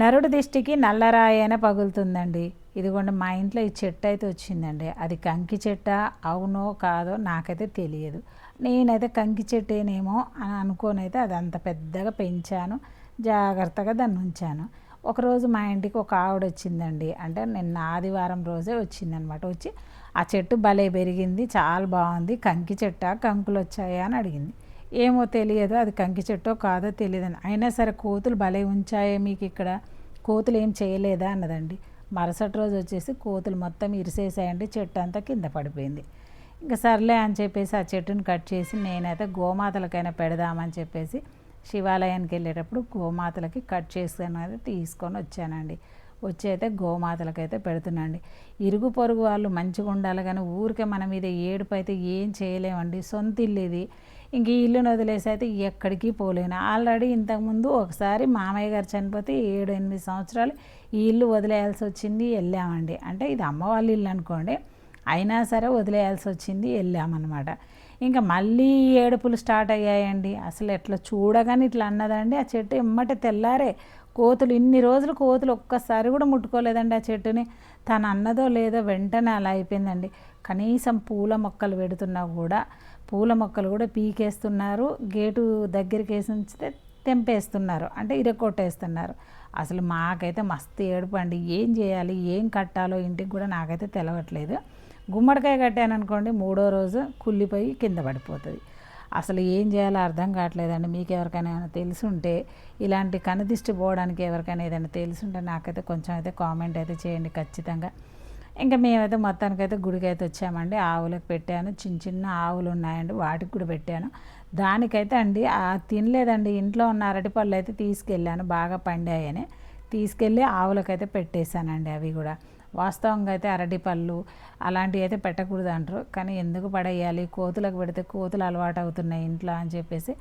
నరుడి దిష్టికి నల్లరాయన పగులుతుందండి. ఇదిగోండి మా ఇంట్లో ఈ చెట్టు అయితే వచ్చిందండి. అది కంకి చెట్ట అవునో కాదో నాకైతే తెలియదు. నేనైతే కంకి చెట్టేనేమో అని అనుకోని అయితే అది అంత పెద్దగా పెంచాను. జాగ్రత్తగా దాన్ని ఉంచాను. ఒకరోజు మా ఇంటికి ఒక ఆవిడ వచ్చిందండి. అంటే నిన్న ఆదివారం రోజే వచ్చిందనమాట. వచ్చి ఆ చెట్టు భలే పెరిగింది చాలా బాగుంది కంకి చెట్ట కంకులు వచ్చాయా అని అడిగింది. ఏమో తెలియదు అది కంకి చెట్టో కాదో తెలియదని అయినా సరే కోతులు భలే ఉంచాయే మీకు ఇక్కడ. కోతులు ఏం చేయలేదా అన్నదండి. మరుసటి రోజు వచ్చేసి కోతులు మొత్తం ఇరిసేసాయండి. చెట్టు అంతా కింద పడిపోయింది. ఇంకా సర్లే అని చెప్పేసి ఆ చెట్టుని కట్ చేసి నేనైతే గోమాతలకైనా పెడదామని చెప్పేసి శివాలయానికి వెళ్ళేటప్పుడు గోమాతలకి కట్ చేసుకొని అయితే తీసుకొని వచ్చానండి. వచ్చి అయితే గోమాతలకైతే పెడుతున్నాండి. ఇరుగు పొరుగు వాళ్ళు మంచిగా ఉండాలి కానీ ఊరికే మన మీద ఏడుపు అయితే ఏం చేయలేమండి. సొంత ఇల్లు ఇది. ఇంక ఈ వదిలేసి అయితే ఎక్కడికి పోలేను. ఆల్రెడీ ఇంతకుముందు ఒకసారి మామయ్య గారు చనిపోతే ఏడు ఎనిమిది సంవత్సరాలు ఈ ఇల్లు వదిలేయాల్సి వచ్చింది వెళ్ళామండి. అంటే ఇది అమ్మ వాళ్ళ ఇల్లు అనుకోండి. అయినా సరే వదిలేయాల్సి వచ్చింది వెళ్ళామన్నమాట. ఇంకా మళ్ళీ ఏడుపులు స్టార్ట్ అయ్యాయండి. అసలు ఎట్లా చూడగానే ఇట్లా అన్నదండి. ఆ చెట్టు ఎమ్మట తెల్లారే కోతులు ఇన్ని రోజులు కోతులు ఒక్కసారి కూడా ముట్టుకోలేదండి ఆ చెట్టుని. తను అన్నదో లేదో వెంటనే అలా అయిపోయిందండి. కనీసం పూల మొక్కలు పెడుతున్నా కూడా పూల మొక్కలు కూడా పీకేస్తున్నారు. గేటు దగ్గరికి వేసి ఉంచితే తెంపేస్తున్నారు. అంటే ఇరకొట్టేస్తున్నారు అసలు మాకైతే మస్తు ఏడుపు అండి. ఏం చేయాలి ఏం కట్టాలో ఇంటికి కూడా నాకైతే తెలవట్లేదు. గుమ్మడికాయ కట్టాను అనుకోండి మూడో రోజు కుళ్ళిపోయి కింద పడిపోతుంది. అసలు ఏం చేయాలో అర్థం కావట్లేదండి. మీకు ఎవరికైనా ఏమైనా తెలిసి ఉంటే ఇలాంటి కనుదిష్టి పోవడానికి ఎవరికైనా ఏదైనా తెలిసి ఉంటే నాకైతే కొంచెం అయితే కామెంట్ అయితే చేయండి ఖచ్చితంగా. ఇంకా మేమైతే మొత్తానికైతే గుడికి అయితే వచ్చామండి. ఆవులకు పెట్టాను. చిన్న చిన్న ఆవులు ఉన్నాయండి. వాటికి కూడా పెట్టాను. దానికైతే అండి ఆ తినలేదండి. ఇంట్లో ఉన్న అరటిపళ్ళు అయితే తీసుకెళ్ళాను. బాగా పండాయని. తీసుకెళ్ళి ఆవులకైతే పెట్టేశానండి అవి కూడా. వాస్తవంగా అయితే అరటిపళ్ళు అలాంటివి అయితే పెట్టకూడదు అంటారు. కానీ ఎందుకు పడేయాలి? కోతులకు పెడితే కోతులు అలవాటు అవుతున్నాయి ఇంట్లో అని చెప్పేసి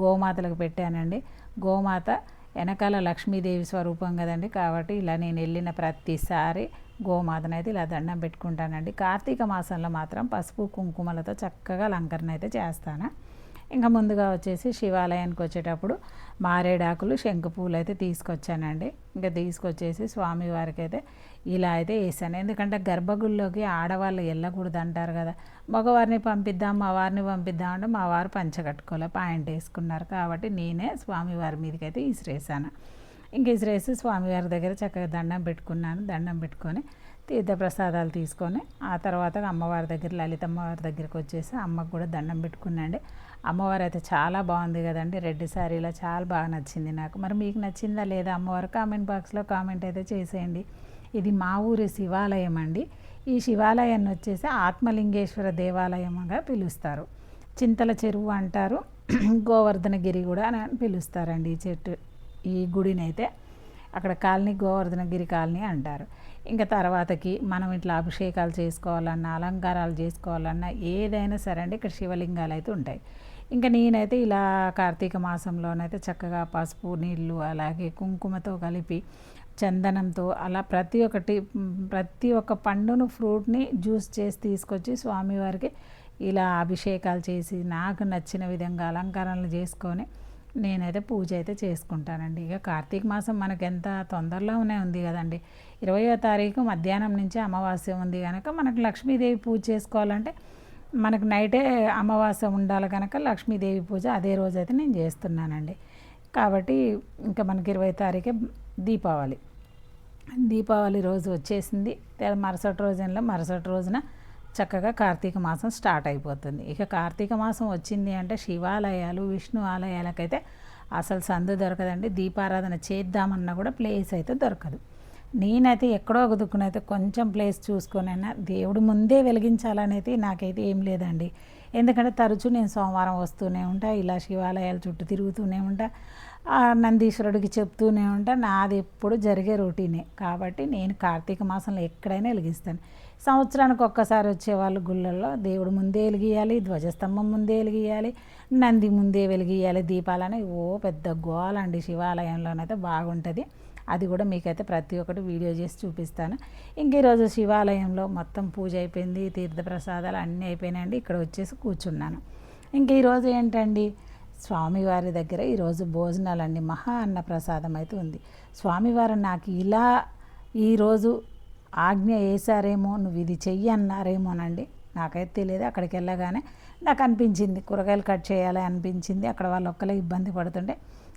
గోమాతలకు పెట్టానండి. గోమాత వెనకాల లక్ష్మీదేవి స్వరూపం కదండి. కాబట్టి ఇలా నేను వెళ్ళిన ప్రతిసారి గోమాతను అయితే ఇలా దండం పెట్టుకుంటానండి. కార్తీక మాసంలో మాత్రం పసుపు కుంకుమలతో చక్కగా అలంకరణ అయితే చేస్తాను. ఇంకా ముందుగా వచ్చేసి శివాలయానికి వచ్చేటప్పుడు మారేడాకులు శంకు పూలు అయితే తీసుకొచ్చానండి. ఇంకా తీసుకొచ్చేసి స్వామివారికి అయితే ఇలా అయితే వేసాను. ఎందుకంటే గర్భగుడిలోకి ఆడవాళ్ళు వెళ్ళకూడదు అంటారు కదా. మగవారిని పంపిద్దాం మా వారిని పంపిద్దాం అంటే మా వారు పంచగట్టుకోలే పాయింట్ వేసుకున్నారు కాబట్టి నేనే స్వామివారి మీదకి అయితే ఇసిరేసాను ఇంక ఇసిరేసి స్వామివారి దగ్గర చక్కగా దండం పెట్టుకున్నాను. దండం పెట్టుకొని తీర్థప్రసాదాలు తీసుకొని ఆ తర్వాత అమ్మవారి దగ్గర లలిత అమ్మవారి దగ్గరికి వచ్చేసి అమ్మకు కూడా దండం పెట్టుకున్నాండి. అమ్మవారు అయితే చాలా బాగుంది కదండి. రెడ్ శారీలో చాలా బాగా నచ్చింది నాకు. మరి మీకు నచ్చిందా లేదా అమ్మవారు కామెంట్ బాక్స్లో కామెంట్ అయితే చేసేయండి. ఇది మా ఊరి శివాలయం అండి. ఈ శివాలయాన్ని వచ్చేసి ఆత్మలింగేశ్వర దేవాలయంగా పిలుస్తారు. చింతల చెరువు అంటారు. గోవర్ధనగిరి కూడా అని పిలుస్తారండి ఈ చెట్టు ఈ గుడిని అయితే. అక్కడ కాలనీ గోవర్ధనగిరి కాలనీ అంటారు. ఇంకా తర్వాతకి మనం ఇట్లా అభిషేకాలు చేసుకోవాలన్నా అలంకారాలు చేసుకోవాలన్నా ఏదైనా సరే అండి ఇక్కడ శివలింగాలు అయితే ఉంటాయి. ఇంకా నేనైతే ఇలా కార్తీక మాసంలోనైతే చక్కగా పసుపు నీళ్ళు అలాగే కుంకుమతో కలిపి చందనంతో అలా ప్రతి ఒక్కటి ప్రతి ఒక్క పండును ఫ్రూట్ని జ్యూస్ చేసి తీసుకొచ్చి స్వామివారికి ఇలా అభిషేకాలు చేసి నాకు నచ్చిన విధంగా అలంకరణలు చేసుకొని నేనైతే పూజ అయితే చేసుకుంటానండి. ఇక కార్తీక మాసం మనకు ఎంత తొందరలోనే ఉంది కదండి. ఇరవయో తారీఖు మధ్యాహ్నం నుంచి అమావాస్య ఉంది కనుక మనకు లక్ష్మీదేవి పూజ చేసుకోవాలంటే మనకు నైటే అమావాస్య ఉండాలి కనుక లక్ష్మీదేవి పూజ అదే రోజు అయితే నేను చేస్తున్నానండి. కాబట్టి ఇంకా మనకి ఇరవై తారీఖే దీపావళి. దీపావళి రోజు వచ్చేసింది. మరుసటి రోజున మరుసటి రోజున చక్కగా కార్తీక మాసం స్టార్ట్ అయిపోతుంది. ఇక కార్తీక మాసం వచ్చింది అంటే శివాలయాలు విష్ణు ఆలయాలకైతే అసలు సందు దొరకదండి. దీపారాధన చేద్దామన్నా కూడా ప్లేస్ అయితే దొరకదు. నేనైతే ఎక్కడో ఒక దుక్కునైతే కొంచెం ప్లేస్ చూసుకొనైనా దేవుడు ముందే వెలిగించాలనేది నాకైతే ఏం లేదండి. ఎందుకంటే తరచూ నేను సోమవారం వస్తూనే ఉంటా ఇలా శివాలయాల చుట్టూ తిరుగుతూనే ఉంటా నందీశ్వరుడికి చెప్తూనే ఉంటా. నాది ఎప్పుడు జరిగే రొటీనే. కాబట్టి నేను కార్తీక మాసంలో ఎక్కడైనా వెలిగిస్తాను. సంవత్సరానికి ఒక్కసారి వచ్చేవాళ్ళు గుళ్ళల్లో దేవుడు ముందే వెలిగియాలి ధ్వజస్తంభం ముందే వెలిగియాలి నంది ముందే వెలిగియాలి దీపాలని ఓ పెద్ద గోలండి శివాలయంలోనైతే బాగుంటుంది. అది కూడా మీకైతే ప్రతి ఒక్కటి వీడియో చేసి చూపిస్తాను. ఇంక ఈరోజు శివాలయంలో మొత్తం పూజ అయిపోయింది తీర్థప్రసాదాలు అన్నీ అయిపోయినాయండి. ఇక్కడ వచ్చేసి కూర్చున్నాను. ఇంక ఈరోజు ఏంటండి? స్వామివారి దగ్గర ఈరోజు భోజనాలండి. మహా అన్న ప్రసాదం అయితే ఉంది. స్వామివారు నాకు ఇలా ఈరోజు ఆజ్ఞ వేసారేమో నువ్వు ఇది చెయ్యి అన్నారేమోనండి. నాకైతే తెలియదు అక్కడికి వెళ్ళగానే నాకు అనిపించింది. కూరగాయలు కట్ చేయాలి అనిపించింది. అక్కడ వాళ్ళు ఒక్కలే ఇబ్బంది పడుతుంటే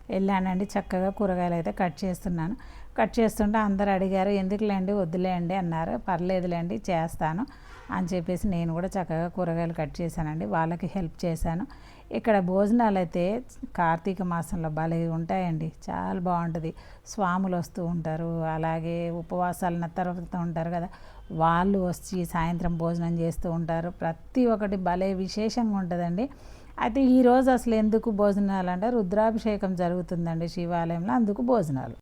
వెళ్ళానండి. చక్కగా కూరగాయలు అయితే కట్ చేస్తున్నాను. కట్ చేస్తుంటే అందరు అడిగారు ఎందుకులేండి? వద్దులేండి అన్నారు. పర్లేదులేండి చేస్తాను అని చెప్పేసి నేను కూడా చక్కగా కూరగాయలు కట్ చేశానండి. వాళ్ళకి హెల్ప్ చేశాను. ఇక్కడ భోజనాలు అయితే కార్తీక మాసంలో భలే ఉంటాయండి. చాలా బాగుంటుంది. స్వాములు వస్తూ ఉంటారు. అలాగే ఉపవాసాలు తర్వాత ఉంటారు కదా. వాళ్ళు వచ్చి సాయంత్రం భోజనం చేస్తూ ఉంటారు. ప్రతి ఒక్కటి భలే విశేషంగా ఉంటుందండి. అయితే ఈరోజు అసలు ఎందుకు భోజనాలు అంటే రుద్రాభిషేకం జరుగుతుందండి శివాలయంలో అందుకు భోజనాలు.